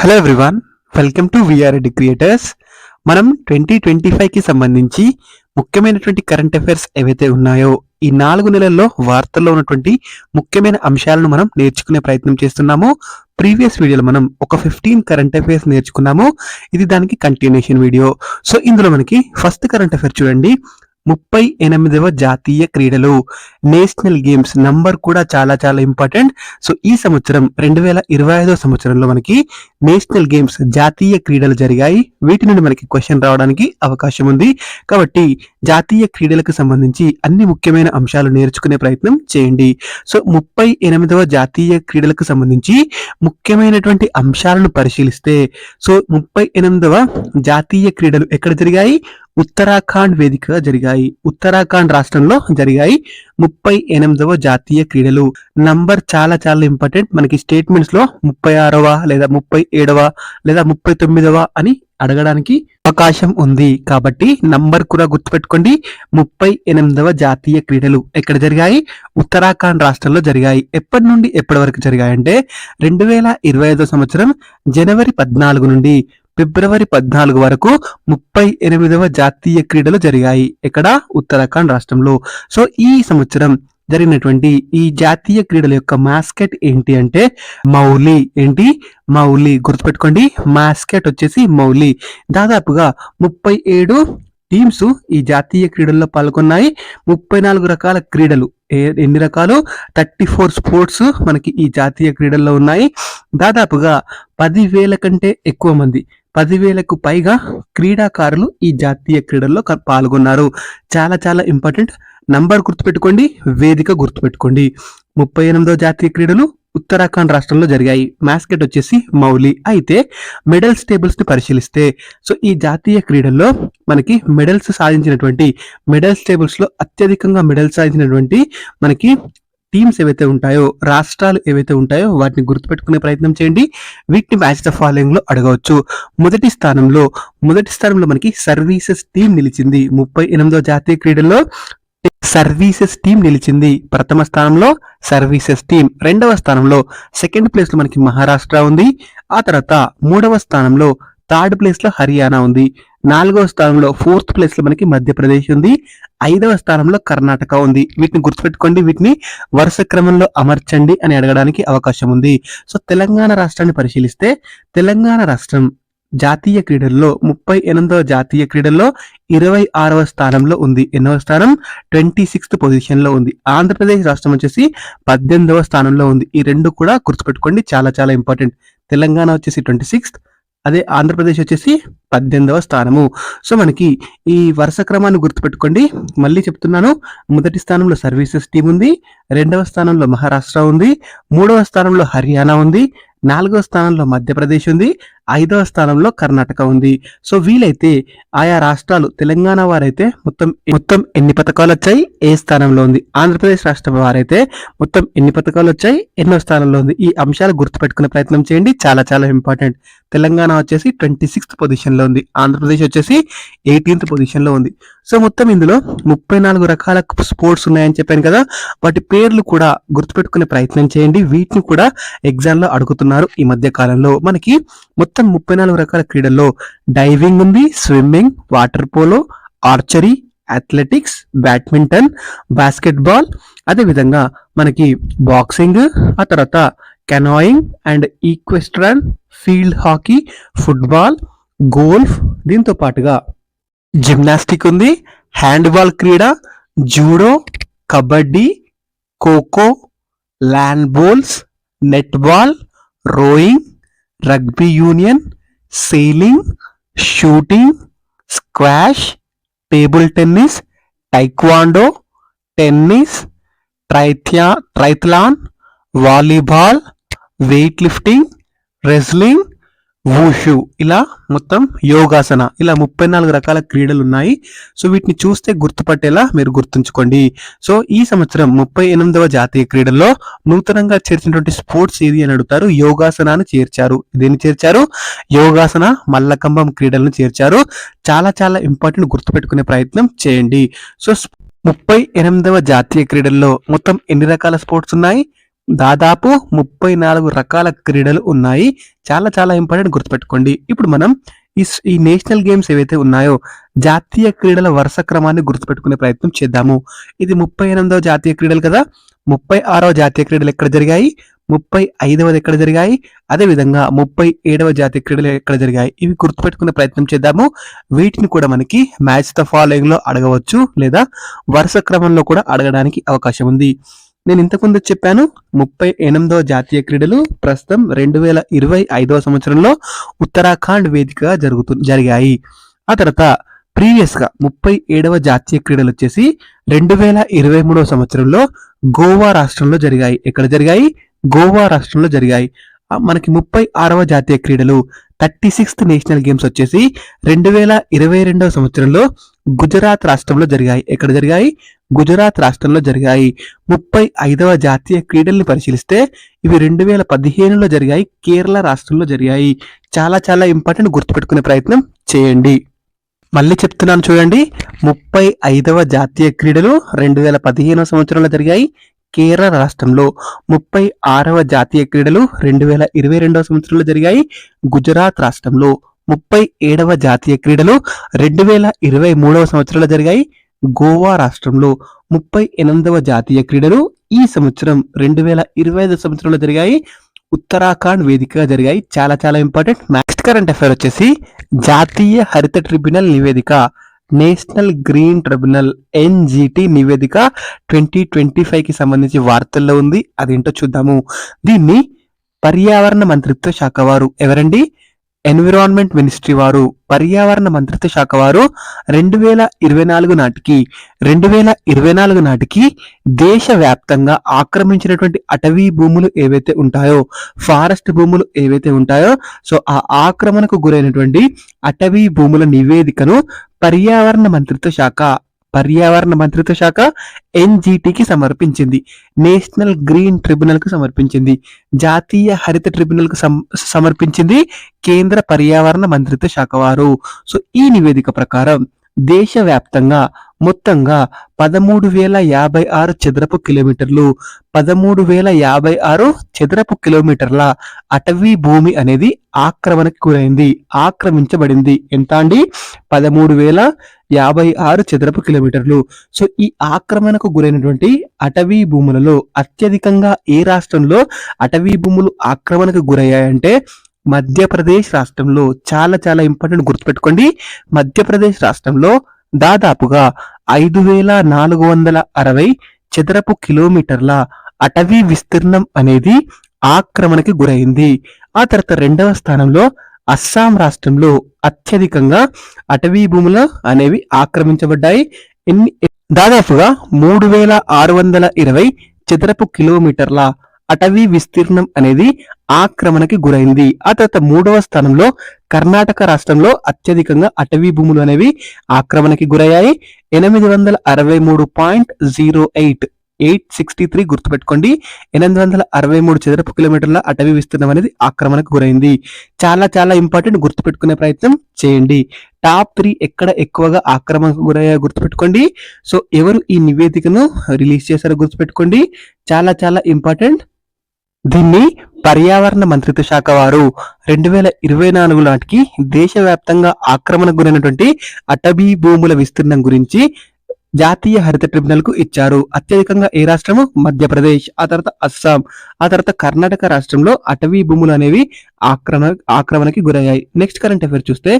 Hello everyone welcome to VRD creators మనం twenty twenty ఫైవ్కి సంబంధించి ముఖ్యమైనటువంటి కరెంట్ అఫైర్స్ ఏవైతే ఉన్నాయో ఈ నాలుగు నెలల్లో వార్తల్లో ఉన్నటువంటి ముఖ్యమైన అంశాలను మనం నేర్చుకునే ప్రయత్నం చేస్తున్నాము. ప్రీవియస్ వీడియోలో మనం ఒక ఫిఫ్టీన్ కరెంట్ అఫైర్స్ నేర్చుకున్నాము. ఇది దానికి కంటిన్యూషన్ వీడియో సో ఇందులో మనకి ఫస్ట్ కరెంట్ అఫైర్ చూడండి. ముప్పై ఎనిమిదవ జాతీయ క్రీడలు. నేషనల్ గేమ్స్ నంబర్ కూడా చాలా చాలా ఇంపార్టెంట్. సో ఈ సంవత్సరం రెండు వేల ఇరవై ఐదో సంవత్సరంలో మనకి నేషనల్ గేమ్స్ జాతీయ క్రీడలు జరిగాయి. వీటి నుండి మనకి క్వశ్చన్ రావడానికి అవకాశం ఉంది. కాబట్టి జాతీయ క్రీడలకు సంబంధించి అన్ని ముఖ్యమైన అంశాలు నేర్చుకునే ప్రయత్నం చేయండి. సో ముప్పై ఎనిమిదవ జాతీయ క్రీడలకు సంబంధించి ముఖ్యమైనటువంటి అంశాలను పరిశీలిస్తే సో ముప్పై ఎనిమిదవ జాతీయ క్రీడలు ఎక్కడ జరిగాయి? ఉత్తరాఖండ్ వేదికగా జరిగాయి. ఉత్తరాఖండ్ రాష్ట్రంలో జరిగాయి ముప్పై ఎనిమిదవ జాతీయ క్రీడలు. నంబర్ చాలా చాలా ఇంపార్టెంట్. మనకి స్టేట్మెంట్స్లో ముప్పై ఆరవ లేదా ముప్పై ఏడవ లేదా ముప్పై తొమ్మిదవ అని అడగడానికి అవకాశం ఉంది. కాబట్టి నంబర్ కూడా గుర్తుపెట్టుకోండి. ముప్పై ఎనిమిదవ జాతీయ క్రీడలు ఎక్కడ జరిగాయి? ఉత్తరాఖండ్ రాష్ట్రంలో జరిగాయి. ఎప్పటి నుండి ఎప్పటి వరకు జరిగాయి అంటే రెండు వేల ఇరవై ఐదో సంవత్సరం జనవరి పద్నాలుగు నుండి ఫిబ్రవరి పద్నాలుగు వరకు ముప్పై ఎనిమిదవ జాతీయ క్రీడలు జరిగాయి. ఎక్కడ? ఉత్తరాఖండ్ రాష్ట్రంలో. సో ఈ సంవత్సరం జరిగినటువంటి ఈ జాతీయ క్రీడల యొక్క మాస్కెట్ ఏంటి అంటే మౌలి. ఏంటి? మౌలి. గుర్తుపెట్టుకోండి. మాస్కెట్ వచ్చేసి మౌలి. దాదాపుగా ముప్పై ఏడు టీమ్స్ ఈ జాతీయ క్రీడల్లో పాల్గొన్నాయి. ముప్పై నాలుగు రకాల క్రీడలు. ఎన్ని రకాలు? థర్టీ ఫోర్ స్పోర్ట్స్ మనకి ఈ జాతీయ క్రీడల్లో ఉన్నాయి. దాదాపుగా పదివేల కంటే ఎక్కువ మంది పదివేలకు పైగా క్రీడాకారులు ఈ జాతీయ క్రీడల్లో క- పాల్గొన్నారు. చాలా చాలా ఇంపార్టెంట్. నంబర్ గుర్తుపెట్టుకోండి వేదిక గుర్తుపెట్టుకోండి. ముప్పై ఎనిమిదవ జాతీయ క్రీడలు ఉత్తరాఖండ్ రాష్ట్రంలో జరిగాయి. మాస్కెట్ వచ్చేసి మౌలి. అయితే మెడల్స్ టేబుల్స్ని పరిశీలిస్తే సో ఈ జాతీయ క్రీడల్లో మనకి మెడల్స్ సాధించినటువంటి మెడల్స్ టేబుల్స్లో అత్యధికంగా మెడల్స్ సాధించినటువంటి మనకి టీమ్స్ ఏవైతే ఉంటాయో రాష్ట్రాలు ఏవైతే ఉంటాయో వాటిని గుర్తుపెట్టుకునే ప్రయత్నం చేయండి. వీటిని మ్యాచ్ ద ఫాలోయింగ్లో అడగవచ్చు. మొదటి స్థానంలో మొదటి స్థానంలో మనకి సర్వీసెస్ టీం నిలిచింది. ముప్పై ఎనిమిదో జాతీయ క్రీడల్లో సర్వీసెస్ టీం నిలిచింది. ప్రథమ స్థానంలో సర్వీసెస్ టీం రెండవ స్థానంలో సెకండ్ ప్లేస్లో మనకి మహారాష్ట్ర ఉంది. ఆ తర్వాత మూడవ స్థానంలో థర్డ్ ప్లేస్లో హర్యానా ఉంది. నాలుగవ స్థానంలో ఫోర్త్ ప్లేస్లో మనకి మధ్యప్రదేశ్ ఉంది. ఐదవ స్థానంలో కర్ణాటక ఉంది. వీటిని గుర్తుపెట్టుకోండి. వీటిని వరుస క్రమంలో అమర్చండి అని అడగడానికి అవకాశం ఉంది. సో తెలంగాణ రాష్ట్రాన్ని పరిశీలిస్తే తెలంగాణ రాష్ట్రం జాతీయ క్రీడల్లో ముప్పై ఎనిమిదవ జాతీయ క్రీడల్లో ఇరవై ఆరవ స్థానంలో ఉంది. ఎన్నవ స్థానం ట్వంటీ సిక్స్త్ పొజిషన్లో ఉంది. ఆంధ్రప్రదేశ్ రాష్ట్రం వచ్చేసి పద్దెనిమిదవ స్థానంలో ఉంది. ఈ రెండు కూడా గుర్తుపెట్టుకోండి. చాలా చాలా ఇంపార్టెంట్. తెలంగాణ వచ్చేసి ట్వంటీ సిక్స్త్ అదే ఆంధ్రప్రదేశ్ వచ్చేసి పద్దెనిమిదవ స్థానము. సో మనకి ఈ వరుస క్రమాన్ని గుర్తుపెట్టుకోండి. మళ్ళీ చెప్తున్నాను. మొదటి స్థానంలో సర్వీసెస్ టీం ఉంది. రెండవ స్థానంలో మహారాష్ట్ర ఉంది. మూడవ స్థానంలో హర్యానా ఉంది. నాలుగవ స్థానంలో మధ్యప్రదేశ్ ఉంది. ఐదవ స్థానంలో కర్ణాటక ఉంది. సో వీలైతే ఆయా రాష్ట్రాలు తెలంగాణ వారైతే మొత్తం మొత్తం ఎన్ని పథకాలు వచ్చాయి? ఏ స్థానంలో ఉంది? ఆంధ్రప్రదేశ్ రాష్ట్రం వారైతే మొత్తం ఎన్ని పథకాలు వచ్చాయి? ఎన్నో స్థానంలో ఉంది. ఈ అంశాలు గుర్తుపెట్టుకునే ప్రయత్నం చేయండి. చాలా చాలా ఇంపార్టెంట్. తెలంగాణ వచ్చేసి ట్వంటీ సిక్స్త్ పొజిషన్లో ఉంది. ఆంధ్రప్రదేశ్ వచ్చేసి ఎయిటీన్త్ పొజిషన్లో ఉంది. సో మొత్తం ఇందులో ముప్పై నాలుగు రకాల స్పోర్ట్స్ ఉన్నాయని చెప్పాను కదా వాటి పేర్లు కూడా గుర్తుపెట్టుకునే ప్రయత్నం చేయండి. వీటిని కూడా ఎగ్జామ్లో అడుగుతున్నారు ఈ మధ్య కాలంలో. మనకి మొత్తం ముప్పై నాలుగు రకాల క్రీడల్లో డైవింగ్ ఉంది swimming water polo archery athletics badminton basketball. అదేవిధంగా మనకి బాక్సింగ్ ఆ తర్వాత canoeing and equestrian field hockey football golf. దీంతో పాటుగా జిమ్నాస్టిక్ ఉంది హ్యాండ్బాల్ క్రీడ judo kabaddi kho kho land bowls netball rowing rugby union sailing shooting squash table tennis taekwondo tennis ట్రైథ్యా triathlon volleyball weight lifting wrestling wushu ఇలా మొత్తం యోగాసన ఇలా ముప్పై నాలుగు రకాల క్రీడలు ఉన్నాయి సో వీటిని చూస్తే గుర్తుపట్టేలా మీరు గుర్తుంచుకోండి. సో ఈ సంవత్సరం ముప్పై ఎనిమిదవ జాతీయ క్రీడల్లో నూతనంగా చేర్చినటువంటి స్పోర్ట్స్ ఏది అని అడుగుతారు? యోగాసనాన్ని చేర్చారు. దేన్ని చేర్చారు? యోగాసన మల్లకంబం క్రీడలను చేర్చారు. చాలా చాలా ఇంపార్టెంట్ గుర్తుపెట్టుకునే ప్రయత్నం చేయండి. సో ముప్పై ఎనిమిదవ జాతీయ క్రీడల్లో మొత్తం ఎన్ని రకాల స్పోర్ట్స్ ఉన్నాయి? దాదాపు ముప్పై నాలుగు రకాల క్రీడలు ఉన్నాయి. చాలా చాలా ఇంపార్టెంట్ గుర్తుపెట్టుకోండి. ఇప్పుడు మనం ఈ ఈ నేషనల్ గేమ్స్ ఏవైతే ఉన్నాయో జాతీయ క్రీడల వరుస క్రమాన్ని గుర్తుపెట్టుకునే ప్రయత్నం చేద్దాము. ఇది ముప్పై ఎనిమిదవ జాతీయ క్రీడలు కదా? ముప్పై ఆరవ జాతీయ క్రీడలు ఎక్కడ జరిగాయి? ముప్పై ఐదవది ఎక్కడ జరిగాయి? అదే విధంగా ముప్పై ఏడవ జాతీయ క్రీడలు ఎక్కడ జరిగాయి? ఇవి గుర్తుపెట్టుకునే ప్రయత్నం చేద్దాము. వీటిని కూడా మనకి మ్యాచ్ ద ఫాలోయింగ్లో అడగవచ్చు లేదా వరుస క్రమంలో కూడా అడగడానికి అవకాశం ఉంది. నేను ఇంతకుముందు చెప్పాను ముప్పై ఎనిమిదవ జాతీయ క్రీడలు ప్రస్తుతం రెండు వేల ఇరవై ఐదవ సంవత్సరంలో ఉత్తరాఖండ్ వేదికగా జరుగుతు జరిగాయి. ఆ తర్వాత ప్రీవియస్గా ముప్పై ఏడవ జాతీయ క్రీడలు వచ్చేసి రెండు వేల ఇరవై మూడవ సంవత్సరంలో గోవా రాష్ట్రంలో జరిగాయి. ఎక్కడ జరిగాయి? గోవా రాష్ట్రంలో జరిగాయి. మనకి ముప్పై ఆరవ జాతీయ క్రీడలు థర్టీ సిక్స్త్ నేషనల్ గేమ్స్ వచ్చేసి రెండు వేల ఇరవై రెండవ సంవత్సరంలో గుజరాత్ రాష్ట్రంలో జరిగాయి. ఎక్కడ జరిగాయి? గుజరాత్ రాష్ట్రంలో జరిగాయి. ముప్పై ఐదవ జాతీయ క్రీడల్ని పరిశీలిస్తే ఇవి రెండు వేల పదిహేనులో జరిగాయి. కేరళ రాష్ట్రంలో జరిగాయి. చాలా చాలా ఇంపార్టెంట్ గుర్తుపెట్టుకునే ప్రయత్నం చేయండి. మళ్ళీ చెప్తున్నాను చూడండి. ముప్పై ఐదవ జాతీయ క్రీడలు రెండు వేల పదిహేనవ సంవత్సరంలో జరిగాయి. కేరళ రాష్ట్రంలో ముప్పై ఆరవ జాతీయ క్రీడలు రెండు వేల ఇరవై రెండవ సంవత్సరంలో జరిగాయి. గుజరాత్ రాష్ట్రంలో ముప్పై ఏడవ జాతీయ క్రీడలు రెండు వేల ఇరవై మూడవ సంవత్సరంలో జరిగాయి. గోవా రాష్ట్రంలో ముప్పై ఎనిమిదవ జాతీయ క్రీడలు ఈ సంవత్సరం రెండు వేల ఇరవై ఐదు సంవత్సరంలో జరిగాయి. ఉత్తరాఖండ్ వేదికగా జరిగాయి. చాలా చాలా ఇంపార్టెంట్. నెక్స్ట్ కరెంట్ అఫైర్ వచ్చేసి జాతీయ హరిత ట్రిబ్యునల్ నివేదిక నేషనల్ గ్రీన్ ట్రిబ్యునల్ ఎన్జిటి నివేదిక ట్వంటీ ట్వంటీ ఫైవ్కి సంబంధించి వార్తల్లో ఉంది. అదేంటో చూద్దాము. దీన్ని పర్యావరణ మంత్రిత్వ శాఖ వారు ఎవరండి? ఎన్విరాన్మెంట్ మినిస్ట్రీ వారు పర్యావరణ మంత్రిత్వ శాఖ వారు రెండు వేల ఇరవై నాలుగు నాటికి రెండు వేల ఇరవై నాలుగు నాటికి దేశవ్యాప్తంగా ఆక్రమించినటువంటి అటవీ భూములు ఏవైతే ఉంటాయో ఫారెస్ట్ భూములు ఏవైతే ఉంటాయో సో ఆ ఆక్రమణకు గురైనటువంటి అటవీ భూముల నివేదికను పర్యావరణ మంత్రిత్వ శాఖ పర్యావరణ మంత్రిత్వ శాఖ ఎన్జిటికి సమర్పించింది. నేషనల్ గ్రీన్ ట్రిబ్యునల్కు సమర్పించింది. జాతీయ హరిత ట్రిబ్యునల్కు సమర్పించింది కేంద్ర పర్యావరణ మంత్రిత్వ శాఖ వారు. సో ఈ నివేదిక ప్రకారం దేశవ్యాప్తంగా మొత్తంగా పదమూడు వేల యాభై ఆరు చదరపు కిలోమీటర్లు పదమూడు వేల యాభై ఆరు చదరపు కిలోమీటర్ల అటవీ భూమి అనేది ఆక్రమణకు గురైంది ఆక్రమించబడింది. ఎంత అండి? పదమూడు వేల యాభై ఆరు చదరపు కిలోమీటర్లు. సో ఈ ఆక్రమణకు గురైనటువంటి అటవీ భూములలో అత్యధికంగా ఏ రాష్ట్రంలో అటవీ భూములు ఆక్రమణకు గురయ్యాయంటే మధ్యప్రదేశ్ రాష్ట్రంలో చాలా చాలా ఇంపార్టెంట్ గుర్తుపెట్టుకోండి. మధ్యప్రదేశ్ రాష్ట్రంలో దాదాపుగా ఐదు వేల నాలుగు వందల అరవై చదరపు కిలోమీటర్ల అటవీ విస్తీర్ణం అనేది ఆక్రమణకి గురైంది. ఆ తర్వాత రెండవ స్థానంలో అస్సాం రాష్ట్రంలో అత్యధికంగా అటవీ భూములు అనేవి ఆక్రమించబడ్డాయి. ఎన్ని దాదాపుగా మూడు వేల ఆరు వందల ఇరవై చదరపు కిలోమీటర్ల అటవీ విస్తీర్ణం అనేది ఆక్రమణకి గురైంది. ఆ తర్వాత మూడవ స్థానంలో కర్ణాటక రాష్ట్రంలో అత్యధికంగా అటవీ భూములు అనేవి ఆక్రమణకి గురయ్యాయి. ఎనిమిది వందల అరవై మూడు point zero eight eight sixty three గుర్తుపెట్టుకోండి. ఎనిమిది వందల అరవై మూడు చదరపు కిలోమీటర్ల అటవీ విస్తీర్ణం అనేది ఆక్రమణకు గురైంది. చాలా చాలా ఇంపార్టెంట్ గుర్తుపెట్టుకునే ప్రయత్నం చేయండి. టాప్ త్రీ ఎక్కడ ఎక్కువగా ఆక్రమణకు గురయ్యాయో గుర్తుపెట్టుకోండి. సో ఎవరు ఈ నివేదికను రిలీజ్ చేశారో గుర్తుపెట్టుకోండి. చాలా చాలా ఇంపార్టెంట్. దీన్ని పర్యావరణ మంత్రిత్వ శాఖ వారు రెండు వేల ఇరవై నాలుగు నాటికి దేశవ్యాప్తంగా ఆక్రమణకు గురైనటువంటి అటవీ భూముల విస్తీర్ణం గురించి జాతీయ హరిత ట్రిబ్యునల్కు ఇచ్చారు. అత్యధికంగా ఏ రాష్ట్రము? మధ్యప్రదేశ్ ఆ తర్వాత అస్సాం ఆ తర్వాత కర్ణాటక రాష్ట్రంలో అటవీ భూములు అనేవి ఆక్రమణ ఆక్రమణకి గురయ్యాయి. నెక్స్ట్ కరెంట్ అఫైర్ చూస్తే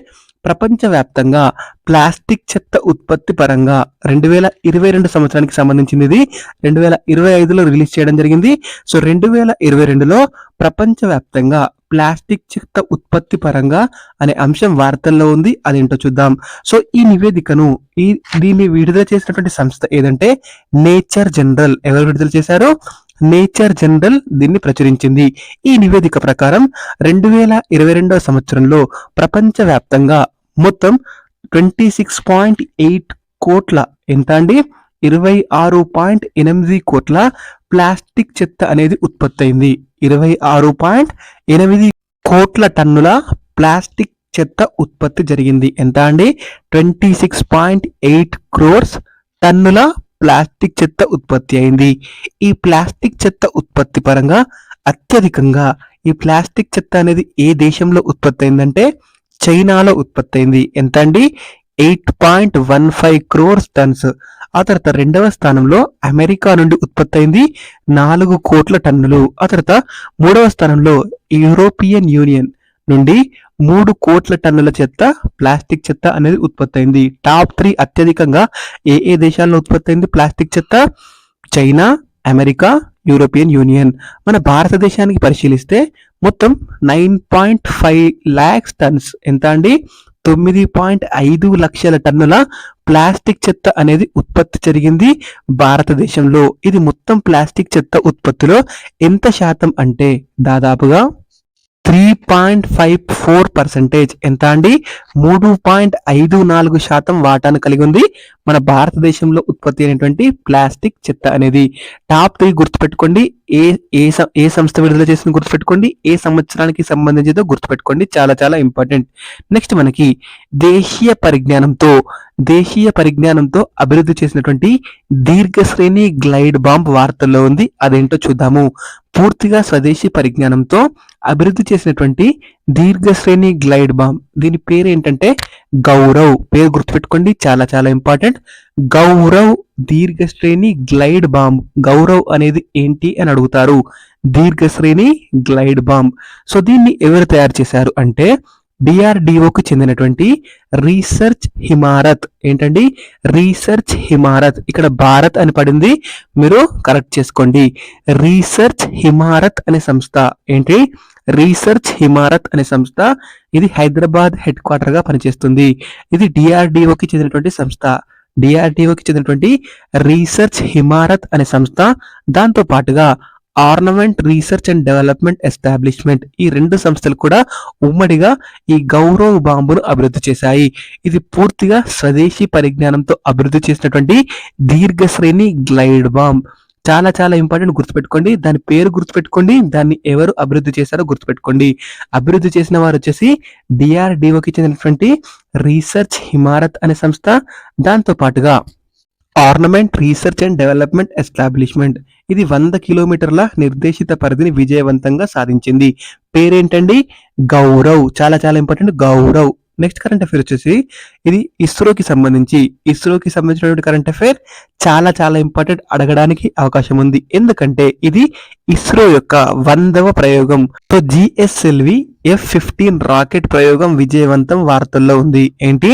ప్రపంచవ్యాప్తంగా ప్లాస్టిక్ చెత్త ఉత్పత్తి పరంగా రెండు వేల ఇరవై రెండు సంవత్సరానికి సంబంధించింది ఇది రెండు వేల ఇరవై ఐదులో రిలీజ్ చేయడం జరిగింది. సో రెండు వేల ఇరవై రెండులో ప్రపంచవ్యాప్తంగా ప్లాస్టిక్ చెత్త ఉత్పత్తి పరంగా అనే అంశం వార్తల్లో ఉంది. అదేంటో చూద్దాం. సో ఈ నివేదికను ఈ దీన్ని విడుదల చేసినటువంటి సంస్థ ఏదంటే నేచర్ జనరల్ ఎవరు విడుదల చేశారు? నేచర్ జనరల్ దీన్ని ప్రచురించింది. ఈ నివేదిక ప్రకారం రెండు వేల ఇరవై రెండవ సంవత్సరంలో ప్రపంచవ్యాప్తంగా మొత్తం ట్వంటీ సిక్స్ పాయింట్ ఎయిట్ కోట్ల ఎంత అండి? ఇరవై ఆరు పాయింట్ ఎనిమిది కోట్ల ప్లాస్టిక్ చెత్త అనేది ఉత్పత్తి అయింది ఇరవై ఆరు పాయింట్ ఎనిమిది కోట్ల టన్నుల ప్లాస్టిక్ చెత్త ఉత్పత్తి జరిగింది. ఎంత అండి? Twenty six point eight crores టన్నుల ప్లాస్టిక్ చెత్త ఉత్పత్తి అయింది. ఈ ప్లాస్టిక్ చెత్త ఉత్పత్తి పరంగా అత్యధికంగా ఈ ప్లాస్టిక్ చెత్త అనేది ఏ దేశంలో ఉత్పత్తి అయిందంటే చైనాలో ఉత్పత్తి అయింది. ఎంత అండి? Eight point one five crores tons. ఆ తర్వాత రెండవ స్థానంలో అమెరికా నుండి ఉత్పత్తి అయింది నాలుగు కోట్ల టన్నులు. ఆ తర్వాత మూడవ స్థానంలో యూరోపియన్ యూనియన్ నుండి మూడు కోట్ల టన్నుల చెత్త ప్లాస్టిక్ చెత్త అనేది ఉత్పత్తి అయింది టాప్ త్రీ అత్యధికంగా ఏ ఏ దేశాల్లో ఉత్పత్తి అయింది ప్లాస్టిక్ చెత్త చైనా అమెరికా యూరోపియన్ యూనియన్. మన భారతదేశానికి పరిశీలిస్తే మొత్తం nine point five lakhs tons. ఎంత అండి? తొమ్మిది పాయింట్ ఐదు లక్షల టన్నుల ప్లాస్టిక్ చెత్త అనేది ఉత్పత్తి జరిగింది భారతదేశంలో. ఇది మొత్తం ప్లాస్టిక్ చెత్త ఉత్పత్తిలో ఎంత శాతం అంటే దాదాపుగా three point five four percentage ఎంత అండి? మూడు పాయింట్ ఐదు నాలుగు శాతం వాటాను కలిగి ఉంది మన భారతదేశంలో ఉత్పత్తి అయినటువంటి ప్లాస్టిక్ చెత్త అనేది. టాప్ త్రీ గుర్తుపెట్టుకోండి. ఏ ఏ సం- ఏ సంస్థ విడుదల చేసిన గుర్తుపెట్టుకోండి. ఏ సంవత్సరానికి సంబంధించిందో గుర్తుపెట్టుకోండి. చాలా చాలా ఇంపార్టెంట్ నెక్స్ట్ మనకి దేశీయ పరిజ్ఞానంతో దేశీయ పరిజ్ఞానంతో అభివృద్ధి చేసినటువంటి దీర్ఘశ్రేణి గ్లైడ్ బాంబ్ వార్తల్లో ఉంది. అదేంటో చూద్దాము. పూర్తిగా స్వదేశీ పరిజ్ఞానంతో అభివృద్ధి చేసినటువంటి దీర్ఘశ్రేణి గ్లైడ్ బామ్. దీని పేరు ఏంటంటే గౌరవ్. పేరు గుర్తుపెట్టుకోండి చాలా చాలా ఇంపార్టెంట్. గౌరవ్ దీర్ఘశ్రేణి గ్లైడ్ బాంబ్ గౌరవ్ అనేది ఏంటి అని అడుగుతారు. దీర్ఘశ్రేణి గ్లైడ్ బాంబ్ సో దీన్ని ఎవరు తయారు చేశారు అంటే డిఆర్డిఓకు చెందినటువంటి రీసెర్చ్ హిమారత్. ఏంటండి? రీసెర్చ్ హిమారత్. ఇక్కడ భారత్ అని పడింది. మీరు కరెక్ట్ చేసుకోండి. రీసెర్చ్ హిమారత్ అనే సంస్థ. ఏంటి? రీసెర్చ్ హిమారత్ అనే సంస్థ. ఇది హైదరాబాద్ హెడ్ క్వార్టర్గా పనిచేస్తుంది. ఇది డిఆర్డిఓకి చెందినటువంటి సంస్థ. డిఆర్డిఓకి చెందినటువంటి రీసెర్చ్ హిమారత్ అనే సంస్థ. దాంతో పాటుగా armament research and development establishment ఈ రెండు సంస్థలు కూడా ఉమ్మడిగా ఈ గౌరవ్ బాంబును అభివృద్ధి చేశాయి. ఇది పూర్తిగా స్వదేశీ పరిజ్ఞానంతో అభివృద్ధి చేసినటువంటి దీర్ఘశ్రేణి గ్లైడ్ బాంబ్. చాలా చాలా ఇంపార్టెంట్ గుర్తుపెట్టుకోండి. దాని పేరు గుర్తుపెట్టుకోండి. దాన్ని ఎవరు అభివృద్ధి చేశారో గుర్తుపెట్టుకోండి. అభివృద్ధి చేసిన వారు వచ్చేసి డిఆర్డిఓకి చెందినటువంటి రీసెర్చ్ హిమారత్ అనే సంస్థ. దాంతో పాటుగా armament research and development establishment ఇది వంద కిలోమీటర్ల నిర్దేశిత పరిధిని విజయవంతంగా సాధించింది. పేరేంటండి? గౌరవ్. చాలా చాలా important Gaurav. Next current affair వచ్చేసి ఇది ఇస్రోకి సంబంధించి. ఇస్రోకి సంబంధించినటువంటి కరెంట్ అఫేర్ చాలా చాలా ఇంపార్టెంట్ అడగడానికి అవకాశం ఉంది. ఎందుకంటే ఇది ఇస్రో యొక్క వందవ ప్రయోగం. So GSLV F fifteen rocket ప్రయోగం విజయవంతం వార్తల్లో ఉంది. ఏంటి?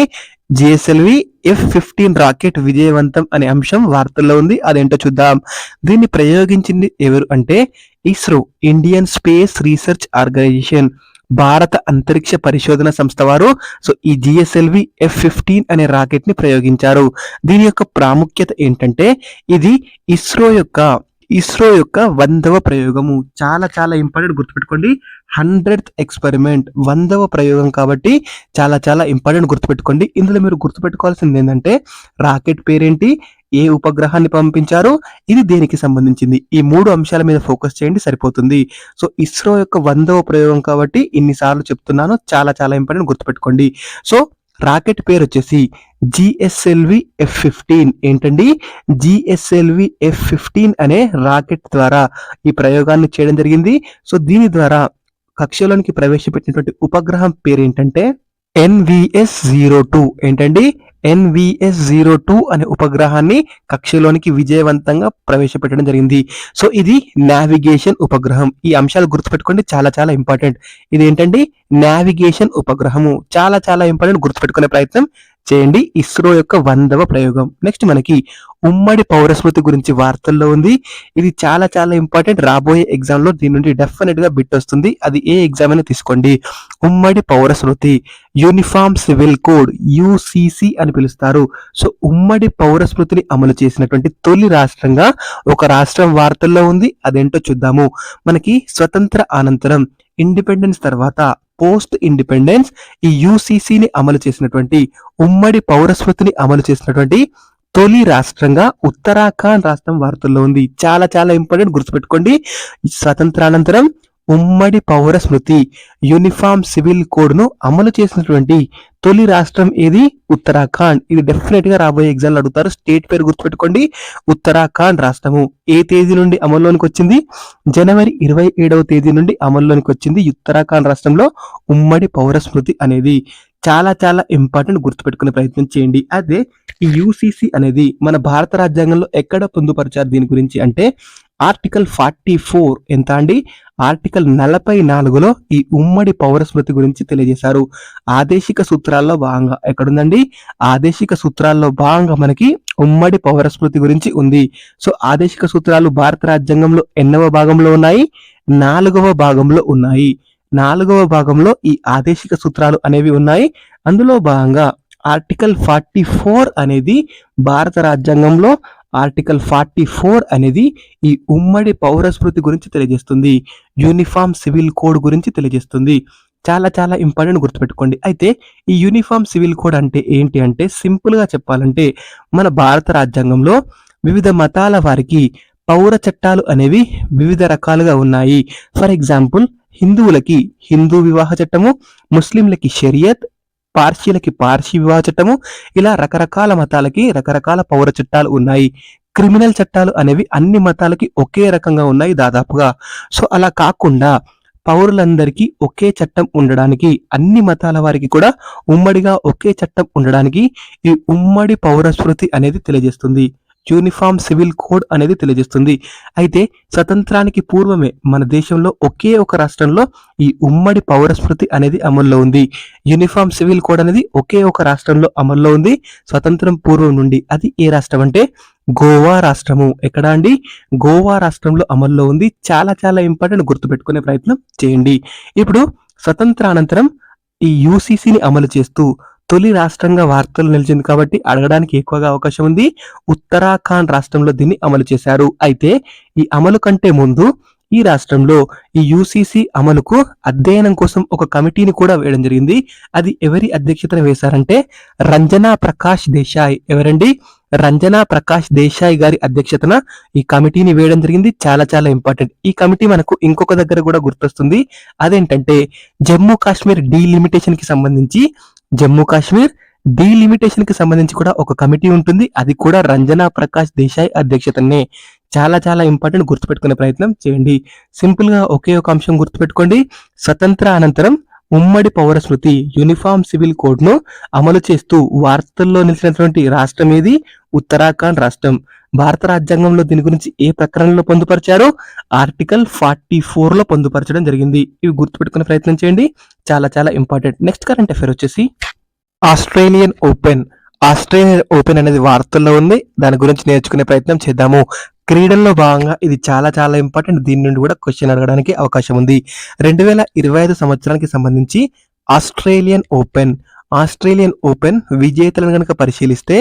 జిఎస్ఎల్వి ఎఫ్ ఫిఫ్టీన్ రాకెట్ విజయవంతం అనే అంశం వార్తల్లో ఉంది. అదేంటో చూద్దాం. దీన్ని ప్రయోగించింది ఎవరు అంటే ISRO Indian space research organisation భారత అంతరిక్ష పరిశోధన సంస్థ వారు సో ఈ జిఎస్ఎల్వి ఎఫ్ ఫిఫ్టీన్ అనే రాకెట్ని ప్రయోగించారు. దీని యొక్క ప్రాముఖ్యత ఏంటంటే ఇది ఇస్రో యొక్క ఇస్రో యొక్క వందవ ప్రయోగము. చాలా చాలా ఇంపార్టెంట్ గుర్తుపెట్టుకోండి. Hundred experiment. వందవ ప్రయోగం కాబట్టి చాలా చాలా ఇంపార్టెంట్ గుర్తుపెట్టుకోండి. ఇందులో మీరు గుర్తుపెట్టుకోవాల్సింది ఏంటంటే రాకెట్ పేరేంటి? ఏ ఉపగ్రహాన్ని పంపించారు ఇది దేనికి సంబంధించింది? ఈ మూడు అంశాల మీద ఫోకస్ చేయండి సరిపోతుంది. సో ఇస్రో యొక్క వందవ ప్రయోగం కాబట్టి ఇన్నిసార్లు చెప్తున్నాను చాలా చాలా ఇంపార్టెంట్ గుర్తుపెట్టుకోండి. సో రాకెట్ పేరు వచ్చేసి జిఎస్ఎల్వి ఎఫ్ ఫిఫ్టీన్. ఏంటండి? జిఎస్ఎల్వి ఎఫ్ ఫిఫ్టీన్ అనే రాకెట్ ద్వారా ఈ ప్రయోగాన్ని చేయడం జరిగింది. సో దీని ద్వారా కక్షలోనికి ప్రవేశపెట్టినటువంటి ఉపగ్రహం పేరు ఏంటంటే ఎన్విఎస్ జీరో టూ. ఏంటండి? ఎన్విఎస్ జీరో టూ అనే ఉపగ్రహాన్ని కక్షలోనికి విజయవంతంగా ప్రవేశపెట్టడం జరిగింది. సో ఇది నావిగేషన్ ఉపగ్రహం. ఈ అంశాలు గుర్తుపెట్టుకోండి. చాలా చాలా ఇంపార్టెంట్ ఇది ఏంటండి నావిగేషన్ ఉపగ్రహము. చాలా చాలా ఇంపార్టెంట్ గుర్తుపెట్టుకునే ప్రయత్నం చేయండి. ఇస్రో యొక్క వందవ ప్రయోగం. నెక్స్ట్ మనకి ఉమ్మడి పౌరస్మృతి గురించి వార్తల్లో ఉంది. ఇది చాలా చాలా ఇంపార్టెంట్ రాబోయే ఎగ్జామ్లో దీని నుండి డెఫినెట్గా బిట్ వస్తుంది. అది ఏ ఎగ్జామ్ అయినా తీసుకోండి. ఉమ్మడి పౌరస్మృతి యూనిఫామ్ సివిల్ కోడ్ యుసిసి అని పిలుస్తారు. సో ఉమ్మడి పౌరస్మృతిని అమలు చేసినటువంటి తొలి రాష్ట్రంగా ఒక రాష్ట్రం వార్తల్లో ఉంది. అదేంటో చూద్దాము. మనకి స్వతంత్ర అనంతరం ఇండిపెండెన్స్ తర్వాత పోస్ట్ ఇండిపెండెన్స్ ఈ యూసీసీని అమలు చేసినటువంటి ఉమ్మడి పౌరస్మృతిని అమలు చేసినటువంటి తొలి రాష్ట్రంగా ఉత్తరాఖండ్ రాష్ట్రం వార్తల్లో ఉంది. చాలా చాలా ఇంపార్టెంట్ గుర్తుపెట్టుకోండి. స్వతంత్రానంతరం ఉమ్మడి పౌర స్మృతి యూనిఫామ్ సివిల్ కోడ్ను అమలు చేసినటువంటి తొలి రాష్ట్రం ఏది? ఉత్తరాఖండ్. ఇది డెఫినెట్గా రాబోయే ఎగ్జామ్ అడుగుతారు. స్టేట్ పేరు గుర్తుపెట్టుకోండి. ఉత్తరాఖండ్ రాష్ట్రము. ఏ తేదీ నుండి అమల్లోనికి వచ్చింది? జనవరి ఇరవై ఏడవ తేదీ నుండి అమల్లోనికి వచ్చింది ఉత్తరాఖండ్ రాష్ట్రంలో ఉమ్మడి పౌర స్మృతి అనేది. చాలా చాలా ఇంపార్టెంట్ గుర్తుపెట్టుకునే ప్రయత్నం చేయండి. అదే ఈ యూసీసీ అనేది మన భారత రాజ్యాంగంలో ఎక్కడ పొందుపరిచారు దీని గురించి అంటే ఆర్టికల్ ఫార్టీ ఫోర్ ఎంత అండి ఆర్టికల్ నలభై నాలుగులో ఈ ఉమ్మడి పౌర స్మృతి గురించి తెలియజేశారు. ఆదేశిక సూత్రాల్లో భాగంగా ఎక్కడుందండి? ఆదేశిక సూత్రాల్లో భాగంగా మనకి ఉమ్మడి పౌర స్మృతి గురించి ఉంది. సో ఆదేశిక సూత్రాలు భారత రాజ్యాంగంలో ఎన్నవ భాగంలో ఉన్నాయి? నాలుగవ భాగంలో ఉన్నాయి. నాలుగవ భాగంలో ఈ ఆదేశిక సూత్రాలు అనేవి ఉన్నాయి. అందులో భాగంగా ఆర్టికల్ ఫార్టీ ఫోర్ అనేది భారత రాజ్యాంగంలో ఆర్టికల్ ఫార్టీ ఫోర్ అనేది ఈ ఉమ్మడి పౌర స్మృతి గురించి తెలియజేస్తుంది. యూనిఫామ్ సివిల్ కోడ్ గురించి తెలియజేస్తుంది. చాలా చాలా ఇంపార్టెంట్ గుర్తుపెట్టుకోండి. అయితే ఈ యూనిఫామ్ సివిల్ కోడ్ అంటే ఏంటి అంటే సింపుల్గా చెప్పాలంటే మన భారత రాజ్యాంగంలో వివిధ మతాల వారికి పౌర చట్టాలు అనేవి వివిధ రకాలుగా ఉన్నాయి. ఫర్ ఎగ్జాంపుల్ హిందువులకి హిందూ వివాహ చట్టము ముస్లింలకి షరియత్ పార్సీలకి పార్సీ వివాహ చట్టము ఇలా రకరకాల మతాలకి రకరకాల పౌర చట్టాలు ఉన్నాయి. క్రిమినల్ చట్టాలు అనేవి అన్ని మతాలకి ఒకే రకంగా ఉన్నాయి దాదాపుగా. సో అలా కాకుండా పౌరులందరికీ ఒకే చట్టం ఉండడానికి అన్ని మతాల వారికి కూడా ఉమ్మడిగా ఒకే చట్టం ఉండడానికి ఈ ఉమ్మడి పౌర స్మృతి అనేది తెలియజేస్తుంది. యూనిఫామ్ సివిల్ కోడ్ అనేది తెలియజేస్తుంది. అయితే స్వతంత్రానికి పూర్వమే మన దేశంలో ఒకే ఒక రాష్ట్రంలో ఈ ఉమ్మడి పౌరస్మృతి అనేది అమల్లో ఉంది. యూనిఫామ్ సివిల్ కోడ్ అనేది ఒకే ఒక రాష్ట్రంలో అమల్లో ఉంది. స్వతంత్రం పూర్వం నుండి అది ఏ రాష్ట్రం అంటే గోవా రాష్ట్రము. ఎక్కడ అండి? గోవా రాష్ట్రంలో అమల్లో ఉంది. చాలా చాలా ఇంపార్టెంట్ గుర్తుపెట్టుకునే ప్రయత్నం చేయండి. ఇప్పుడు స్వతంత్రానంతరం ఈ యూసీసీని అమలు చేస్తూ తొలి రాష్ట్రంగా వార్తలు నిలిచింది కాబట్టి అడగడానికి ఎక్కువగా అవకాశం ఉంది. ఉత్తరాఖండ్ రాష్ట్రంలో దీన్ని అమలు చేశారు. అయితే ఈ అమలు కంటే ముందు ఈ రాష్ట్రంలో ఈ యూసీసీ అమలుకు అధ్యయనం కోసం ఒక కమిటీని కూడా వేయడం జరిగింది. అది ఎవరి అధ్యక్షతన వేశారంటే రంజనా ప్రకాష్ దేశాయ్. ఎవరండి? రంజనా ప్రకాష్ దేశాయ్ గారి అధ్యక్షతన ఈ కమిటీని వేయడం జరిగింది. చాలా చాలా ఇంపార్టెంట్. ఈ కమిటీ మనకు ఇంకొక దగ్గర కూడా గుర్తొస్తుంది. అదేంటంటే జమ్మూ కాశ్మీర్ డీలిమిటేషన్కి సంబంధించి జమ్మూ కాశ్మీర్ డీలిమిటేషన్కి సంబంధించి కూడా ఒక కమిటీ ఉంటుంది. అది కూడా రంజనా ప్రకాష్ దేశాయ్ అధ్యక్షతనే. చాలా చాలా ఇంపార్టెంట్ గుర్తుపెట్టుకునే ప్రయత్నం చేయండి. సింపుల్గా ఒకే ఒక అంశం గుర్తుపెట్టుకోండి. స్వతంత్ర అనంతరం ఉమ్మడి పౌర స్మృతి యూనిఫామ్ సివిల్ కోడ్ను అమలు చేస్తూ వార్తల్లో నిలిచినటువంటి రాష్ట్రం ఏది? ఉత్తరాఖండ్ రాష్ట్రం. భారత రాజ్యాంగంలో దీని గురించి ఏ ప్రకరణలో పొందుపరిచారో? ఆర్టికల్ ఫార్టీ ఫోర్లో పొందుపరచడం జరిగింది. ఇవి గుర్తుపెట్టుకునే ప్రయత్నం చేయండి. చాలా చాలా ఇంపార్టెంట్ నెక్స్ట్ కరెంట్ అఫేర్ వచ్చేసి ఆస్ట్రేలియన్ ఓపెన్ ఆస్ట్రేలియన్ ఓపెన్ అనేది వార్తల్లో ఉంది. దాని గురించి నేర్చుకునే ప్రయత్నం చేద్దాము. క్రీడల్లో భాగంగా ఇది చాలా చాలా ఇంపార్టెంట్ దీని నుండి కూడా క్వశ్చన్ అడగడానికి అవకాశం ఉంది. రెండు వేల ఇరవై ఐదు సంవత్సరానికి సంబంధించి ఆస్ట్రేలియన్ ఓపెన్ ఆస్ట్రేలియన్ ఓపెన్ విజేతలను కనుక పరిశీలిస్తే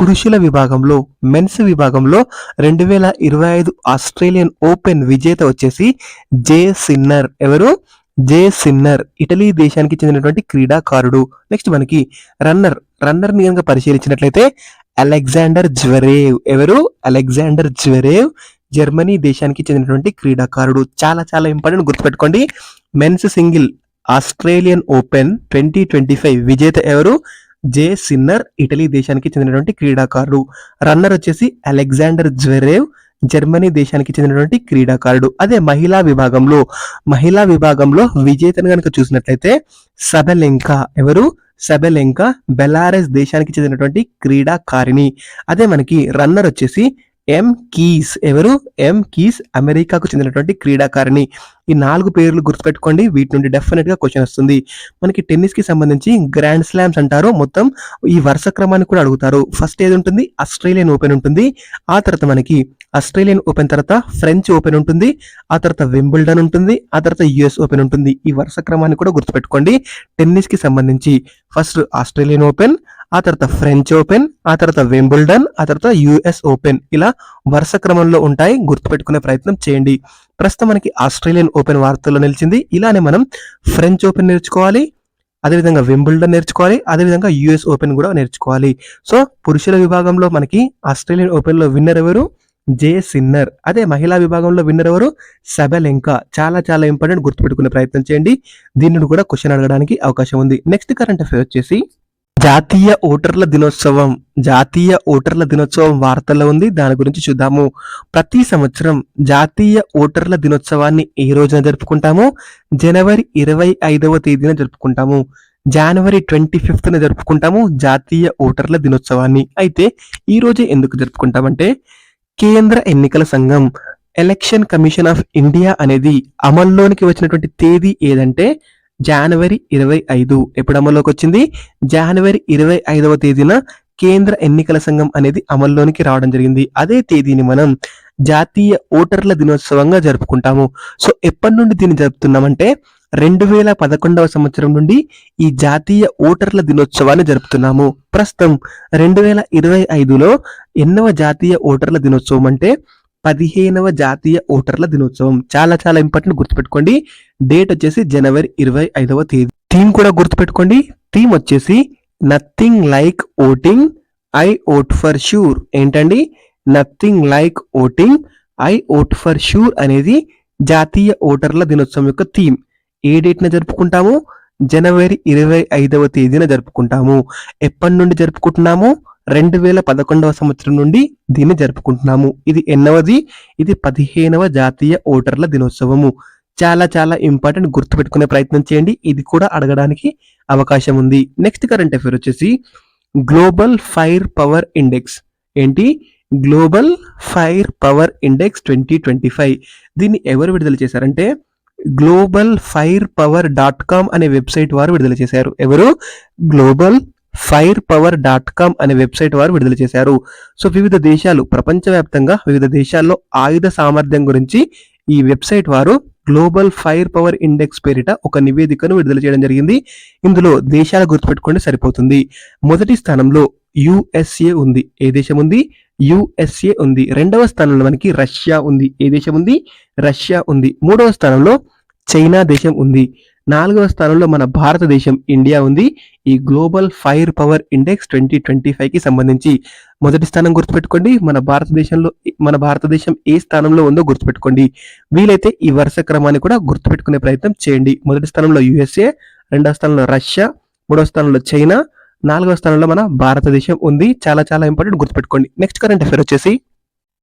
పురుషుల విభాగంలో మెన్స్ విభాగంలో రెండు వేల ఇరవై ఐదు ఆస్ట్రేలియన్ ఓపెన్ విజేత వచ్చేసి జే సిన్నర్. ఎవరు? జే సిన్నర్. ఇటలీ దేశానికి చెందినటువంటి క్రీడాకారుడు. నెక్స్ట్ మనకి రన్నర్. రన్నర్ని కనుక పరిశీలించినట్లయితే అలెగ్జాండర్ జ్వరేవ్. ఎవరు? Alexander Zverev. జర్మనీ దేశానికి చెందినటువంటి క్రీడాకారుడు. చాలా చాలా ఇంపార్టెంట్ గుర్తుపెట్టుకోండి. Men's single Australian open twenty twenty five విజేత ఎవరు? జే సిన్నర్ ఇటలీ దేశానికి చెందినటువంటి క్రీడాకారుడు. రన్నర్ వచ్చేసి అలెగ్జాండర్ జ్వెరేవ్ జర్మనీ దేశానికి చెందినటువంటి క్రీడాకారుడు. అదే మహిళా విభాగంలో. మహిళా విభాగంలో విజేతను కనుక చూసినట్లయితే సబెలెంకా. ఎవరు? సబెలెంకా బెలారస్ దేశానికి చెందినటువంటి క్రీడాకారిణి. అదే మనకి రన్నర్ వచ్చేసి ఎం కీస్ ఎవరు? ఎం కీస్ అమెరికాకు చెందినటువంటి క్రీడాకారిణి. ఈ నాలుగు పేర్లు గుర్తుపెట్టుకోండి. వీటి నుండి డెఫినెట్గా క్వశ్చన్ వస్తుంది. మనకి టెన్నిస్కి సంబంధించి గ్రాండ్ స్లామ్స్ అంటారు. మొత్తం ఈ వరుస క్రమాన్ని కూడా అడుగుతారు. ఫస్ట్ ఏది ఉంటుంది? ఆస్ట్రేలియన్ ఓపెన్ ఉంటుంది. ఆ తర్వాత మనకి ఆస్ట్రేలియన్ ఓపెన్ తర్వాత ఫ్రెంచ్ ఓపెన్ ఉంటుంది. ఆ తర్వాత వింబుల్డన్ ఉంటుంది. ఆ తర్వాత యుఎస్ ఓపెన్ ఉంటుంది. ఈ వరుస క్రమాన్ని కూడా గుర్తుపెట్టుకోండి. టెన్నిస్కి సంబంధించి. ఫస్ట్ ఆస్ట్రేలియన్ ఓపెన్ ఆ తర్వాత ఫ్రెంచ్ ఓపెన్ ఆ తర్వాత వెంబుల్డన్ ఆ తర్వాత యుఎస్ ఓపెన్ ఇలా వరుస క్రమంలో ఉంటాయి. గుర్తుపెట్టుకునే ప్రయత్నం చేయండి. ప్రస్తుతం మనకి ఆస్ట్రేలియన్ ఓపెన్ వార్తల్లో నిలిచింది. ఇలానే మనం ఫ్రెంచ్ ఓపెన్ నేర్చుకోవాలి. అదేవిధంగా వెంబుల్డన్ నేర్చుకోవాలి. అదేవిధంగా యుఎస్ ఓపెన్ కూడా నేర్చుకోవాలి. సో పురుషుల విభాగంలో మనకి ఆస్ట్రేలియన్ ఓపెన్లో విన్నర్ ఎవరు? జే సిన్నర్ అదే మహిళా విభాగంలో విన్నర్ ఎవరు? సబెలెంకా చాలా చాలా ఇంపార్టెంట్ గుర్తుపెట్టుకునే ప్రయత్నం చేయండి. దీనిని కూడా క్వశ్చన్ అడగడానికి అవకాశం ఉంది. నెక్స్ట్ కరెంట్ అఫేర్ వచ్చేసి జాతీయ ఓటర్ల దినోత్సవం జాతీయ ఓటర్ల దినోత్సవం వార్తల్లో ఉంది. దాని గురించి చూద్దాము. ప్రతి సంవత్సరం జాతీయ ఓటర్ల దినోత్సవాన్ని ఏ రోజున జరుపుకుంటాము? జనవరి ఇరవై ఐదవ తేదీన జరుపుకుంటాము. జనవరి ట్వంటీ ఫిఫ్త్న జరుపుకుంటాము జాతీయ ఓటర్ల దినోత్సవాన్ని. అయితే ఈ రోజు ఎందుకు జరుపుకుంటామంటే కేంద్ర ఎన్నికల సంఘం ఎలక్షన్ కమిషన్ ఆఫ్ ఇండియా అనేది అమల్లోనికి వచ్చినటువంటి తేదీ ఏదంటే జనవరి ఇరవై ఐదు ఎప్పుడు అమల్లోకి వచ్చింది? జనవరి ఇరవై ఐదవ తేదీన కేంద్ర ఎన్నికల సంఘం అనేది అమల్లోనికి రావడం జరిగింది. అదే తేదీని మనం జాతీయ ఓటర్ల దినోత్సవంగా జరుపుకుంటాము. సో ఎప్పటి నుండి దీన్ని జరుపుతున్నామంటే రెండు వేల పదకొండవ సంవత్సరం నుండి ఈ జాతీయ ఓటర్ల దినోత్సవాన్ని జరుపుతున్నాము. ప్రస్తుతం రెండు వేల ఇరవై ఐదులో ఎన్నవ జాతీయ ఓటర్ల దినోత్సవం అంటే పదిహేనవ జాతీయ ఓటర్ల దినోత్సవం. చాలా చాలా ఇంపార్టెంట్ గుర్తుపెట్టుకోండి. డేట్ వచ్చేసి జనవరి ఇరవై ఐదవ తేదీ. థీమ్ కూడా గుర్తుపెట్టుకోండి. థీమ్ వచ్చేసి nothing like voting I vote for sure ఏంటండి? Nothing like voting I vote for sure అనేది జాతీయ ఓటర్ల దినోత్సవం యొక్క థీమ్. ఏ డేట్న జరుపుకుంటాము? జనవరి ఇరవై ఐదవ తేదీన జరుపుకుంటాము. ఎప్పటి నుండి జరుపుకుంటున్నాము? రెండు వేల పదకొండవ సంవత్సరం నుండి దీన్ని జరుపుకుంటున్నాము. ఇది ఎన్నవది? ఇది పదిహేనవ జాతీయ ఓటర్ల దినోత్సవము. చాలా చాలా ఇంపార్టెంట్ గుర్తుపెట్టుకునే ప్రయత్నం చేయండి. ఇది కూడా అడగడానికి అవకాశం ఉంది. నెక్స్ట్ కరెంట్ అఫేర్ వచ్చేసి గ్లోబల్ ఫైర్ పవర్ ఇండెక్స్. ఏంటి? Global fire power index twenty twenty five. దీన్ని ఎవరు విడుదల చేశారంటే global fire power dot com అనే వెబ్సైట్ వారు విడుదల చేశారు. ఎవరు? Global fire power dot com అనే వెబ్సైట్ వారు విడుదల చేశారు. సో వివిధ దేశాలు ప్రపంచవ్యాప్తంగా వివిధ దేశాల్లో ఆయుధ సామర్థ్యం గురించి ఈ వెబ్సైట్ వారు గ్లోబల్ ఫైర్ పవర్ ఇండెక్స్ పేరిట ఒక నివేదికను విడుదల చేయడం జరిగింది. ఇందులో దేశాలు గుర్తుపెట్టుకుంటే సరిపోతుంది. మొదటి స్థానంలో యుఎస్ఏ ఉంది ఏ దేశం ఉంది? యుఎస్ఏ ఉంది. రెండవ స్థానంలో మనకి రష్యా ఉంది ఏ దేశం ఉంది? రష్యా ఉంది. మూడవ స్థానంలో చైనా దేశం ఉంది. నాలుగవ స్థానంలో మన భారతదేశం ఇండియా ఉంది. ఈ global fire power index twenty twenty ఫైవ్కి సంబంధించి మొదటి స్థానం గుర్తుపెట్టుకోండి. మన భారతదేశంలో మన భారతదేశం ఏ స్థానంలో ఉందో గుర్తుపెట్టుకోండి. వీలైతే ఈ వరుస క్రమాన్ని కూడా గుర్తుపెట్టుకునే ప్రయత్నం చేయండి. మొదటి స్థానంలో యుఎస్ఏ రెండవ స్థానంలో రష్యా మూడవ స్థానంలో చైనా నాలుగవ స్థానంలో మన భారతదేశం ఉంది. చాలా చాలా ఇంపార్టెంట్ గుర్తుపెట్టుకోండి. నెక్స్ట్ కరెంట్ అఫేర్ వచ్చేసి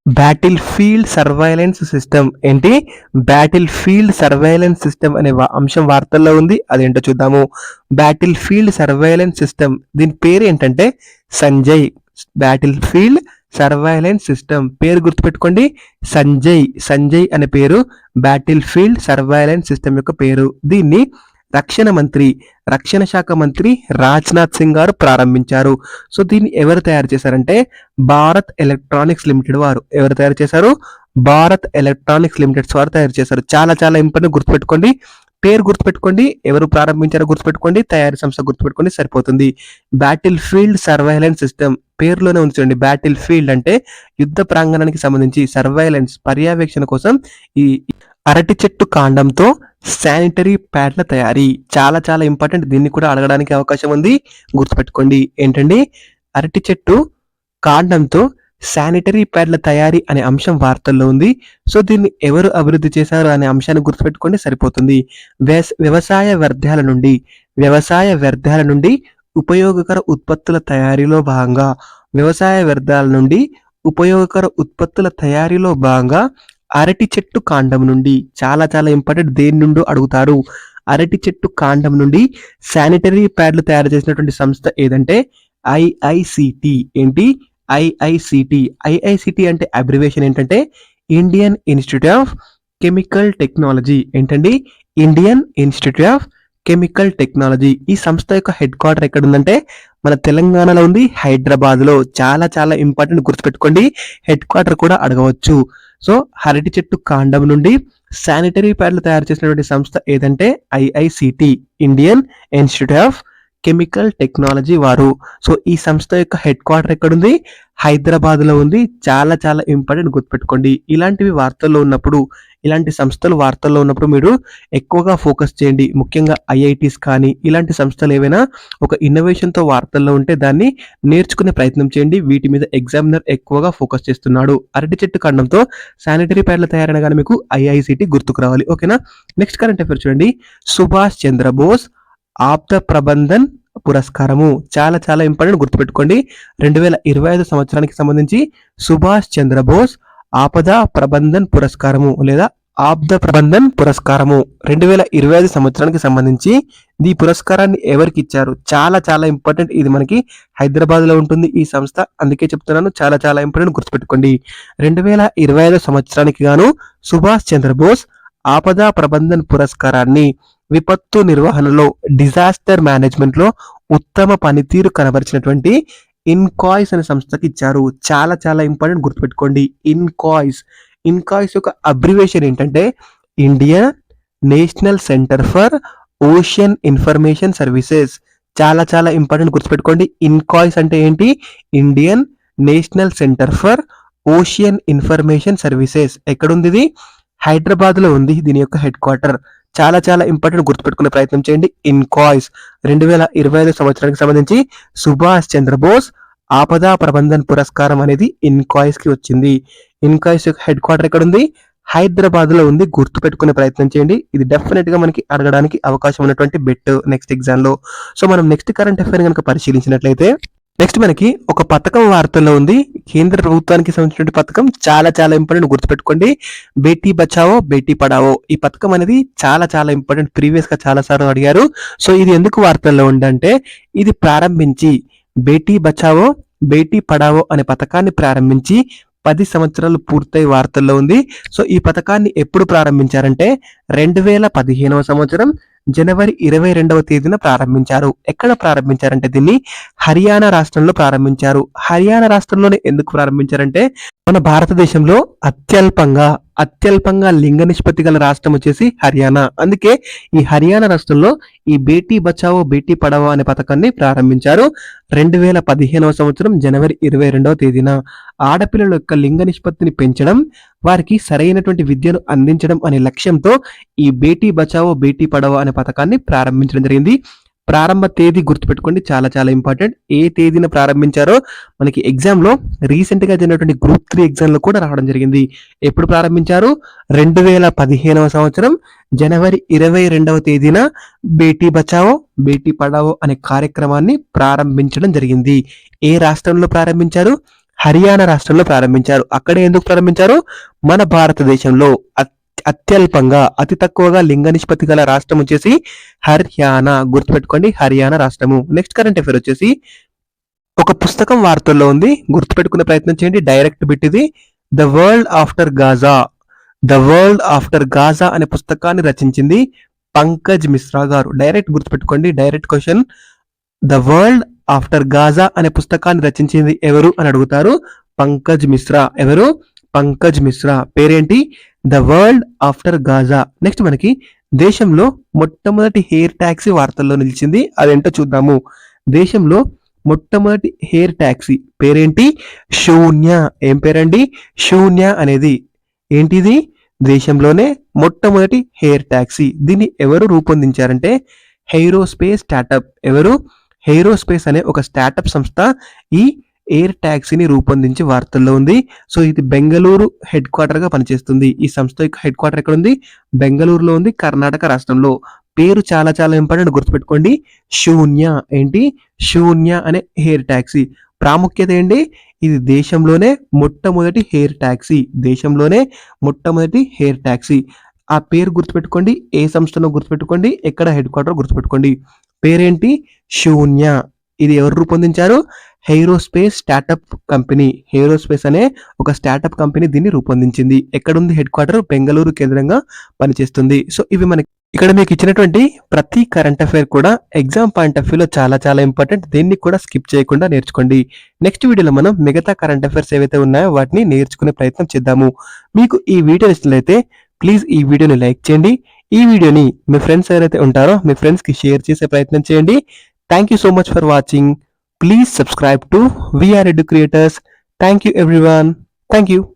బ్యాటిల్ ఫీల్డ్ సర్వైలెన్స్ సిస్టమ్ ఏంటి? బ్యాటిల్ ఫీల్డ్ సర్వైలెన్స్ సిస్టమ్ అనే వా- అంశం వార్తల్లో ఉంది. అదేంటో చూద్దాము. బ్యాటిల్ ఫీల్డ్ సర్వైలెన్స్ సిస్టమ్ దీని పేరు ఏంటంటే Sanjay. Battlefield surveillance system పేరు గుర్తుపెట్టుకోండి. సంజయ్. సంజయ్ అనే పేరు. బ్యాటిల్ ఫీల్డ్ సర్వైలెన్స్ సిస్టమ్ యొక్క పేరు. దీన్ని రక్షణ మంత్రి రక్షణ శాఖ మంత్రి రాజ్నాథ్ సింగ్ గారు ప్రారంభించారు. సో దీన్ని ఎవరు తయారు చేశారంటే భారత్ ఎలక్ట్రానిక్స్ లిమిటెడ్ వారు. ఎవరు తయారు చేశారు? భారత్ ఎలక్ట్రానిక్స్ లిమిటెడ్స్ వారు తయారు చేశారు. చాలా చాలా ఇంపార్టెంట్ గుర్తుపెట్టుకోండి. పేరు గుర్తుపెట్టుకోండి. ఎవరు ప్రారంభించారో గుర్తుపెట్టుకోండి. తయారీ సంస్థ గుర్తుపెట్టుకోండి. సరిపోతుంది. బ్యాటిల్ ఫీల్డ్ సర్వైలెన్స్ సిస్టమ్ పేరులోనే ఉంచండి బ్యాటిల్ ఫీల్డ్ అంటే యుద్ధ ప్రాంగణానికి సంబంధించి సర్వైలెన్స్ పర్యవేక్షణ కోసం ఈ అరటి చెట్టు కాండంతో శానిటరీ ప్యాడ్ల తయారీ. చాలా చాలా ఇంపార్టెంట్. దీన్ని కూడా అడగడానికి అవకాశం ఉంది. గుర్తుపెట్టుకోండి. ఏంటండి? అరటి చెట్టు కాండంతో శానిటరీ ప్యాడ్ల తయారీ అనే అంశం వార్తల్లో ఉంది. సో దీన్ని ఎవరు అభివృద్ధి చేశారు అనే అంశాన్ని గుర్తుపెట్టుకోండి. సరిపోతుంది. వ్యవసాయ వ్యర్థాల నుండి వ్యవసాయ వ్యర్థాల నుండి ఉపయోగకర ఉత్పత్తుల తయారీలో భాగంగా వ్యవసాయ వ్యర్థాల నుండి ఉపయోగకర ఉత్పత్తుల తయారీలో భాగంగా అరటి చెట్టు కాండం నుండి చాలా చాలా ఇంపార్టెంట్ దేని నుండి అడుగుతారు. అరటి చెట్టు కాండం నుండి శానిటరీ ప్యాడ్లు తయారు చేసినటువంటి సంస్థ ఏదంటే ఐఐసిటి ఏంటి? ఐఐసిటి ఐఐసిటి అంటే అబ్రివేషన్ ఏంటంటే Indian institute of chemical technology ఏంటండి? Indian institute of chemical technology ఈ సంస్థ యొక్క హెడ్ క్వార్టర్ ఎక్కడ ఉందంటే మన తెలంగాణలో ఉంది హైదరాబాద్లో చాలా చాలా ఇంపార్టెంట్ గుర్తుపెట్టుకోండి. హెడ్ క్వార్టర్ కూడా అడగవచ్చు. సో అరటి చెట్టు కాండం నుండి శానిటరీ ప్యాడ్లు తయారు చేసినటువంటి సంస్థ ఏదంటే IICT Indian institute of chemical technology వారు. సో ఈ సంస్థ యొక్క హెడ్ క్వార్టర్ ఎక్కడుంది? హైదరాబాద్లో ఉంది. చాలా చాలా ఇంపార్టెంట్ గుర్తుపెట్టుకోండి. ఇలాంటివి వార్తల్లో ఉన్నప్పుడు ఇలాంటి సంస్థలు వార్తల్లో ఉన్నప్పుడు మీరు ఎక్కువగా ఫోకస్ చేయండి. ముఖ్యంగా ఐఐటీస్ కానీ ఇలాంటి సంస్థలు ఏవైనా ఒక ఇన్నోవేషన్తో వార్తల్లో ఉంటే దాన్ని నేర్చుకునే ప్రయత్నం చేయండి. వీటి మీద ఎగ్జామినర్ ఎక్కువగా ఫోకస్ చేస్తున్నాడు. అరటి చెట్టు ఖండంతో శానిటరీ ప్యాడ్ల తయారైన మీకు ఐఐసిటి గుర్తుకు రావాలి. ఓకేనా? నెక్స్ట్ కరెంట్ అఫేర్ చూడండి. సుభాష్ చంద్రబోస్ ఆప్త ప్రబంధన్ పురస్కారము. చాలా చాలా ఇంపార్టెంట్ గుర్తుపెట్టుకోండి. రెండు వేల ఇరవై ఐదు సంవత్సరానికి సంబంధించి సుభాష్ చంద్రబోస్ ఆపద ప్రబంధన్ పురస్కారము లేదా ఆబ్ద ప్రబంధన్ పురస్కారము. రెండు వేల ఇరవై ఐదు సంవత్సరానికి సంబంధించి ఈ పురస్కారాన్ని ఎవరికి ఇచ్చారు? చాలా చాలా ఇంపార్టెంట్ ఇది మనకి హైదరాబాద్లో ఉంటుంది ఈ సంస్థ. అందుకే చెప్తున్నాను చాలా చాలా ఇంపార్టెంట్ గుర్తుపెట్టుకోండి. రెండు వేల ఇరవై ఐదు సంవత్సరానికి గాను సుభాష్ చంద్రబోస్ ఆపద ప్రబంధన్ పురస్కారాన్ని విపత్తు నిర్వహణలో డిజాస్టర్ మేనేజ్మెంట్లో ఉత్తమ పనితీరు కనబరిచినటువంటి ఇన్కాయిస్ అనే సంస్థకి ఇచ్చారు. చాలా చాలా ఇంపార్టెంట్ గుర్తుపెట్టుకోండి. ఇన్కాయిస్ ఇన్కాయిస్ యొక్క అబ్రివేషన్ ఏంటంటే Indian national centre for ocean information services చాలా చాలా ఇంపార్టెంట్ గుర్తుపెట్టుకోండి. ఇన్కాయిస్ అంటే ఏంటి? Indian national centre for ocean information services ఎక్కడుంది ఇది? హైదరాబాద్లో ఉంది దీని యొక్క హెడ్ క్వార్టర్ చాలా చాలా ఇంపార్టెంట్ గుర్తుపెట్టుకునే ప్రయత్నం చేయండి. ఇన్కాయిస్ రెండు వేల ఇరవై ఐదు సంవత్సరానికి సంబంధించి సుభాష్ చంద్రబోస్ ఆపదా ప్రబంధన్ పురస్కారం అనేది ఇన్కాయిస్కి వచ్చింది. ఇన్కాయిస్ యొక్క హెడ్ క్వార్టర్ ఎక్కడ ఉంది హైదరాబాద్లో ఉంది. గుర్తు పెట్టుకునే ప్రయత్నం చేయండి. ఇది డెఫినెట్గా మనకి అడగడానికి అవకాశం ఉన్నటువంటి బెట్ నెక్స్ట్ ఎగ్జామ్లో సో మనం నెక్స్ట్ కరెంట్ అఫైర్ కనుక పరిశీలించినట్లయితే నెక్స్ట్ మనకి ఒక పథకం వార్తల్లో ఉంది. కేంద్ర ప్రభుత్వానికి సంబంధించిన పథకం చాలా చాలా ఇంపార్టెంట్. గుర్తుపెట్టుకోండి బేటీ బచావో బేటీ పడావో. ఈ పథకం అనేది చాలా చాలా ఇంపార్టెంట్. ప్రీవియస్గా చాలా సార్లు అడిగారు. సో ఇది ఎందుకు వార్తల్లో ఉందంటే ఇది ప్రారంభించి బేటీ బచావో బేటీ పడావో అనే పథకాన్ని ప్రారంభించి పది సంవత్సరాలు పూర్తయి వార్తల్లో ఉంది. సో ఈ పథకాన్ని ఎప్పుడు ప్రారంభించారంటే రెండు వేల పదిహేనవ సంవత్సరం జనవరి ఇరవై రెండవ తేదీన ప్రారంభించారు. ఎక్కడ ప్రారంభించారంటే దీన్ని? హర్యానా రాష్ట్రంలో ప్రారంభించారు. హర్యానా రాష్ట్రంలోనే ఎందుకు ప్రారంభించారంటే మన భారతదేశంలో అత్యల్పంగా అత్యల్పంగా లింగ నిష్పత్తి గల రాష్ట్రం వచ్చేసి హర్యానా. అందుకే ఈ హర్యానా రాష్ట్రంలో ఈ బేటీ బచావో బేటీ పడావో అనే పథకాన్ని ప్రారంభించారు రెండు వేల పదిహేనవ సంవత్సరం జనవరి ఇరవై రెండవ తేదీన. ఆడపిల్లల యొక్క లింగ నిష్పత్తిని పెంచడం వారికి సరైనటువంటి విద్యను అందించడం అనే లక్ష్యంతో ఈ బేటీ బచావో బేటీ పడావో అనే పథకాన్ని ప్రారంభించడం జరిగింది. ప్రారంభ తేదీ గుర్తుపెట్టుకోండి. చాలా చాలా ఇంపార్టెంట్. ఏ తేదీన ప్రారంభించారో మనకి ఎగ్జామ్లో రీసెంట్గా జరిగినటువంటి గ్రూప్ త్రీ ఎగ్జామ్లో కూడా రావడం జరిగింది. ఎప్పుడు ప్రారంభించారు? రెండు వేల పదిహేనవ సంవత్సరం జనవరి ఇరవై రెండవ తేదీన బేటీ బచావో బేటీ పడావో అనే కార్యక్రమాన్ని ప్రారంభించడం జరిగింది. ఏ రాష్ట్రంలో ప్రారంభించారు? హర్యానా రాష్ట్రంలో ప్రారంభించారు. అక్కడ ఎందుకు ప్రారంభించారు? మన భారతదేశంలో అత్యల్పంగా అతి తక్కువగా లింగ నిష్పత్తి గల రాష్ట్రం వచ్చేసి హర్యానా. గుర్తుపెట్టుకోండి హర్యానా రాష్ట్రము. నెక్స్ట్ కరెంట్ అఫేర్ వచ్చేసి ఒక పుస్తకం వార్తల్లో ఉంది. గుర్తుపెట్టుకునే ప్రయత్నం చేయండి. డైరెక్ట్ బిట్ ఇది. The world after Gaza. The world after Gaza అనే పుస్తకాన్ని రచించింది పంకజ్ మిశ్రా గారు. డైరెక్ట్ గుర్తుపెట్టుకోండి. Direct question. The world after Gaza అనే పుస్తకాన్ని రచించింది ఎవరు అని అడుగుతారు? పంకజ్ మిశ్రా. ఎవరు? పంకజ్ మిశ్రా. పేరేంటి? The world after Gaza. Next మనకి దేశంలో మొట్టమొదటి హెయిర్ ట్యాక్సీ వార్తల్లో నిలిచింది. అదేంటో చూద్దాము. దేశంలో మొట్టమొదటి హెయిర్ ట్యాక్సీ పేరేంటి? శూన్య. ఏం పేరండి? శూన్య అనేది. ఏంటిది? దేశంలోనే మొట్టమొదటి హెయిర్ ట్యాక్సీ. దీన్ని ఎవరు రూపొందించారంటే? హెయిరోస్పేస్ స్టార్టప్. ఎవరు? హెయిరోస్పేస్ అనే ఒక స్టార్టప్ సంస్థ ఈ ఎయిర్ ట్యాక్సీని రూపొందించి వార్తల్లో ఉంది. సో ఇది బెంగళూరు హెడ్ క్వార్టర్గా పనిచేస్తుంది. ఈ సంస్థ యొక్క హెడ్ క్వార్టర్ ఎక్కడ ఉంది బెంగళూరులో ఉంది కర్ణాటక రాష్ట్రంలో. పేరు చాలా చాలా ఇంపార్టెంట్ గుర్తుపెట్టుకోండి. శూన్య ఏంటి? శూన్య అనే హెయిర్ ట్యాక్సీ. ప్రాముఖ్యత ఏంటి? ఇది దేశంలోనే మొట్టమొదటి హెయిర్ ట్యాక్సీ. దేశంలోనే మొట్టమొదటి హెయిర్ ట్యాక్సీ. ఆ పేరు గుర్తుపెట్టుకోండి. ఏ సంస్థనో గుర్తుపెట్టుకోండి. ఎక్కడ హెడ్ క్వార్టర్ గుర్తుపెట్టుకోండి. పేరేంటి? శూన్య. ఇది ఎవరు రూపొందించారు? హెయిరోస్పేస్ స్టార్టప్ కంపెనీ హెయిరోస్పేస్ అనే ఒక స్టార్టప్ కంపెనీ దీన్ని రూపొందించింది. ఎక్కడుంది? హెడ్ క్వార్టర్ బెంగళూరు కేంద్రంగా పనిచేస్తుంది. సో ఇవి మనకి ఇక్కడ మీకు ఇచ్చినటువంటి ప్రతి కరెంట్ అఫైర్ కూడా ఎగ్జామ్ పాయింట్ ఆఫ్ వ్యూలో చాలా చాలా ఇంపార్టెంట్ దీన్ని కూడా స్కిప్ చేయకుండా నేర్చుకోండి. నెక్స్ట్ వీడియోలో మనం మిగతా కరెంట్ అఫైర్స్ ఏవైతే ఉన్నాయో వాటిని నేర్చుకునే ప్రయత్నం చేద్దాము. మీకు ఈ వీడియో నచ్చినట్లయితే ప్లీజ్ ఈ వీడియోని లైక్ చేయండి. ఈ వీడియోని మీ ఫ్రెండ్స్ ఎవరైతే ఉంటారో మీ ఫ్రెండ్స్కి షేర్ చేసే ప్రయత్నం చేయండి. Thank you so much for watching. Please subscribe to VR Edu Creators. Thank you everyone. Thank you.